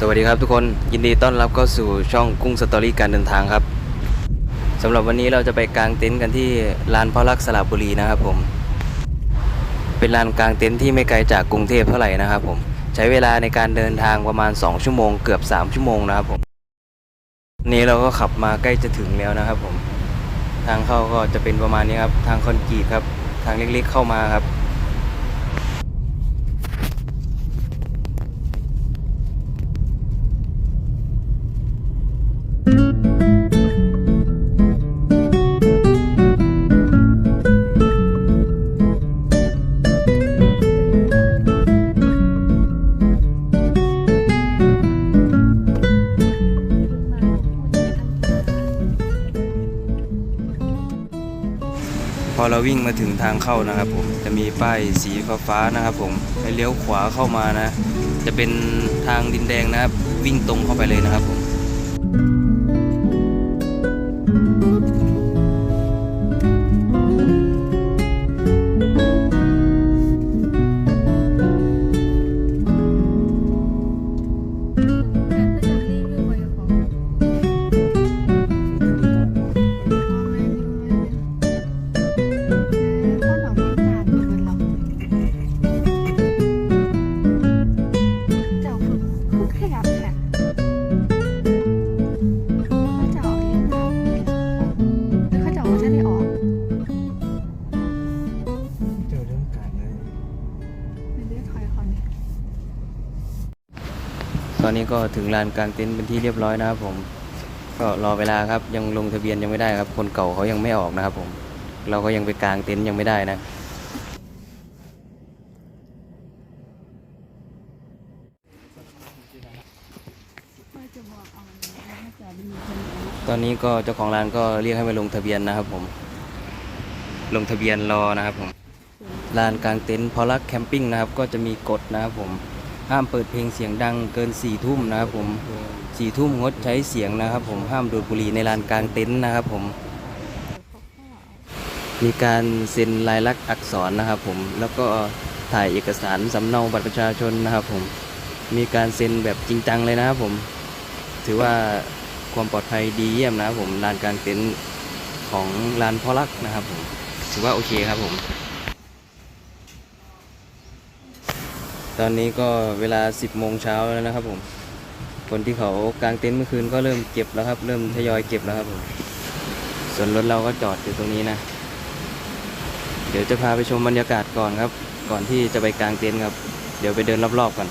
สวัสดีครับทุกคนยินดีต้อนรับเข้าสู่ช่องกุ้งสตอรี่การเดินทางครับสำหรับวันนี้เราจะไปกางเต็นท์กันที่ลานพ่อรักสระบุรีนะครับผม เป็นลานกางเต็นท์ที่ไม่ไกลจากกรุงเทพเท่าไหร่นะครับผมใช้เวลาในการเดินทางประมาณ 2 ชั่วโมงเกือบ 3 ชั่วโมงนะครับผมนี้เราก็ขับมาใกล้จะถึงแล้วนะครับผม ทางเข้าก็จะเป็นประมาณนี้ครับ ทางคอนกรีตครับ ทางเล็กๆเข้ามาครับ เราวิ่งมาถึงทางเข้านะครับผมจะมีป้ายสีฟ้าๆนะครับผมให้เลี้ยวขวาเข้ามานะ จะเป็นทางดินแดงนะครับ วิ่งตรงเข้าไปเลยนะครับผม นี้ก็ถึงลานกลางเต็นท์เป็นที่เรียบร้อยนะครับผม ก็รอเวลาครับยังลงทะเบียนยังไม่ได้ครับ คนเก่าเขายังไม่ออกนะครับผม เราก็ยังไปกลางเต็นท์ยังไม่ได้นะตอนนี้ก็เจ้าของร้านก็เรียกให้มาลงทะเบียนนะครับผม ลงทะเบียนรอนะครับผมลานกลางเต็นท์พอลักแคมปิ้งนะครับ ก็จะมีกฎนะครับผม ห้ามเปิดเพลงเสียงดังเกิน4ี่ทุ่มนะครับผมสี่ทุ่มงดใช้เสียงนะครับ ผมห้ามดูดบุหรี่ในลานกลางเต็นท์นะครับผม มีการเซ็นลายลักษณ์อักษรนะครับ ผมแล้วก็ถ่ายเอกสารสำเนาบัตรประชาชนนะครับ ผมมีการเซ็นแบบจริงจังเลยนะครับ ผม ถือว่าความปลอดภัยดีเยี่ยมนะครับผมลานกลางเต็นท์ของลานพ่อรักนะครับ ผมถือว่าโอเคครับผม ตอนนี้ก็เวลา 10โมงเช้าแล้วนะครับผม คนที่เขากางเต็นท์เมื่อคืนก็เริ่มเก็บแล้วครับ เริ่มทยอยเก็บแล้วครับผม ส่วนรถเราก็จอดอยู่ตรงนี้นะ เดี๋ยวจะพาไปชมบรรยากาศก่อนครับ ก่อนที่จะไปกางเต็นท์ครับ เดี๋ยวไปเดินรอบๆก่อน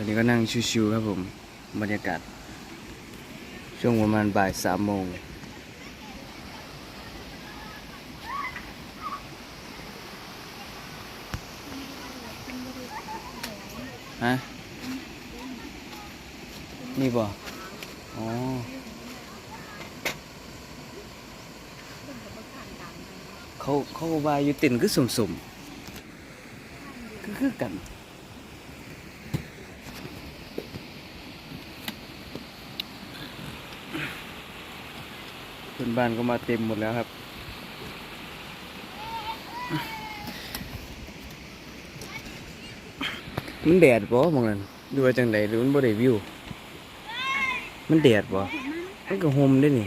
อนนี้ก็นั่งชิวๆครับผม บรรยากาศ ช่วงประมาณบ่ายสามโมงฮะนี่บ่อ๋อเขาเขาก็ว่าอยู่ติ่นคือสุ่มๆคือคือกัน พื่อนบ้านก็มาเต็มหมดแล้วครับ มันแดดบ่มองนั้นดูว่าจังไดหรือมันบ่ได้วิว มันแดดบ่มันก็ห่มได้นี่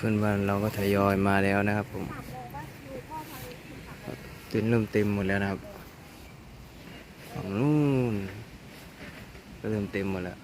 เพื่อนบ้านเราก็ทยอยมาแล้วนะครับผมเต็นท์เริ่มเต็มหมดแล้วนะครับฝั่งนู้นก็เริ่มเต็มหมดแล้ว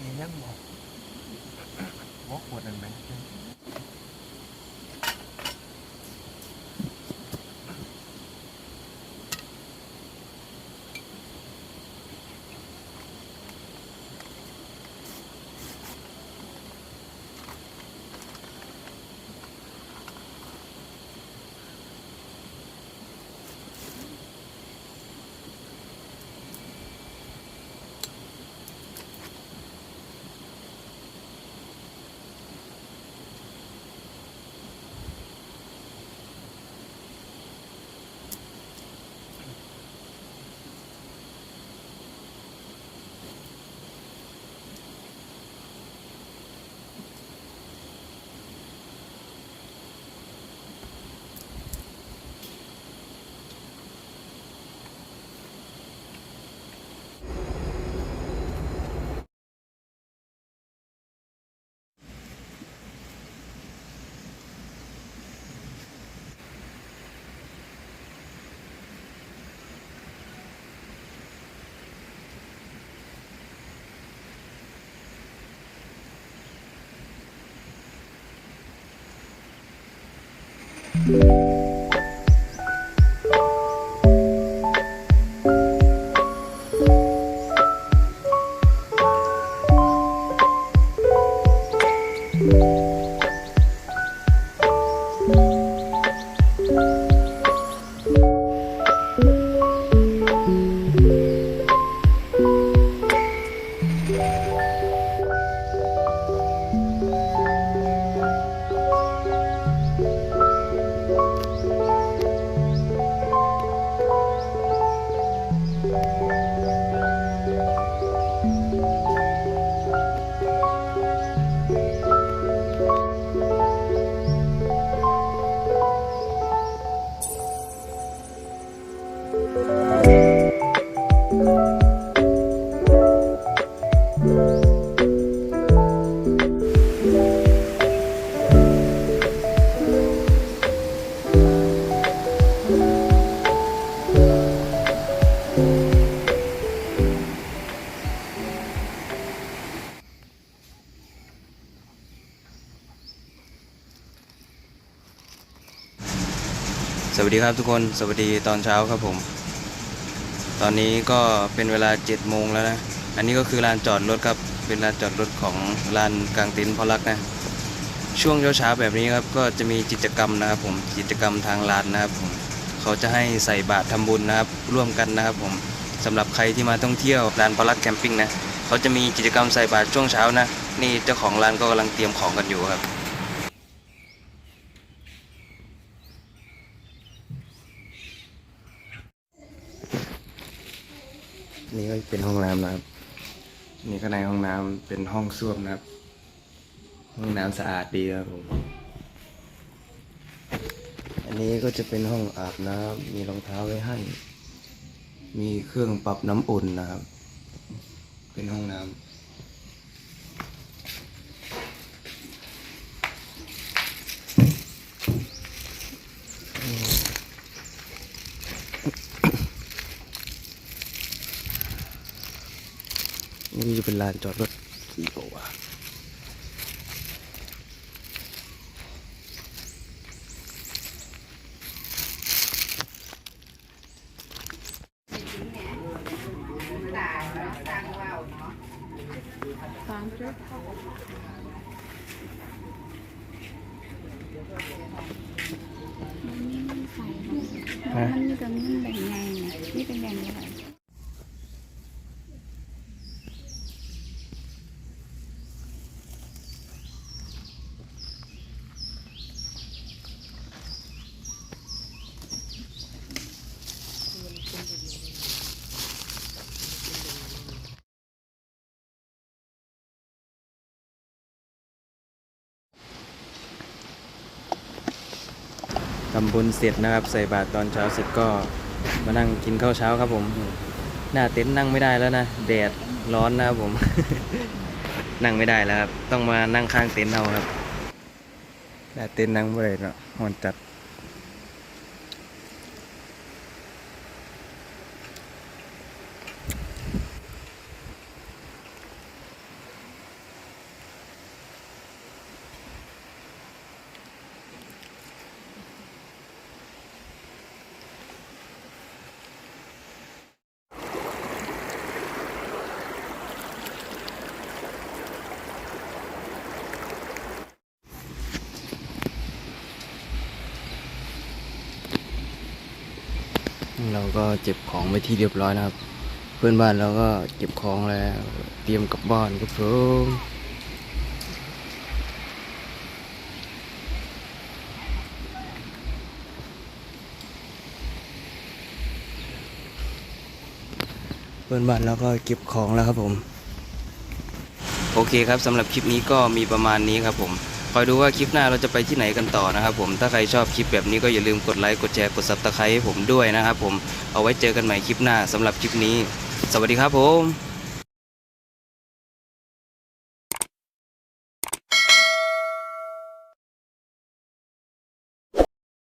มี ยังบอกบอกปวดนั่นไหม เสวัสดีครับทุกคนสวัสดีตอนเช้าครับผม ตอนนี้ก็เป็นเวลา7จ็ดโมงแล้วนะ อันนี้ก็คือลานจอดรถครับ เป็นลานจอดรถของลานกลางเต็นท์พอลักนะ ช่วงเช้าๆแบบนี้ครับก็จะมีกิจกรรมนะครับผมกิจกรรมทางลานนะครับผมเขาจะให้ใส่บาตรทำบุญนะครับ ร่วมกันนะครับผมสำหรับใครที่มาท่องเที่ยวลานพอลักแคมปิ้งนะเขาจะมีกิจกรรมใส่บาตรช่วงเช้านะนี่เจ้าของร้านก็กำลังเตรียมของกันอยู่ครับ นี่ ก็เป็นห้องน้ำนะครับ นี่ก็ในห้องน้ำเป็นห้องส้วมนะครับ ห้องน้ำสะอาดดีครับผมอันนี้ก็จะเป็นห้องอาบน้ำมีรองเท้าไว้ให้ มีเครื่องปรับน้ำอุ่นนะครับ เป็นห้องน้ำนี่จะเป็นลานจอดรถอีกว่าสามจุดมันไม่มีใส่มันมีแต่เงินแบ่งไงนี่เป็นแบ่งอะไร ทำบุญเสร็จนะครับ ใส่บาตรตอนเช้าเสร็จก็มานั่งกินข้าวเช้าครับผม หน้าเต็นท์นั่งไม่ได้แล้วนะ แดดร้อนนะครับผม นั่งไม่ได้แล้วครับ ต้องมานั่งข้างเต็นท์เอาครับหน้าเต็นท์นั่งไม่ได้เนาะหอนจัด เราก็เก็บของไว้ที่เรียบร้อยนะครับ เพื่อนบ้านเราก็เก็บของแล้ว เตรียมกลับบ้านครับผมเพื่อนบ้านเราก็เก็บของแล้วครับผม โอเคครับสำหรับคลิปนี้ก็มีประมาณนี้ครับผม อยดูว่าคลิปหน้าเราจะไปที่ไหนกันต่อนะครับผมถ้าใครชอบคลิปแบบนี้ก็อย่าลืมกดไลค์กดแชร์กดซับสไครต์ให้ผมด้วยนะครับผมเอาไว้เจอกันใหม่คลิปหน้าสำหรับคลิปนี้ สวัสดีครับผม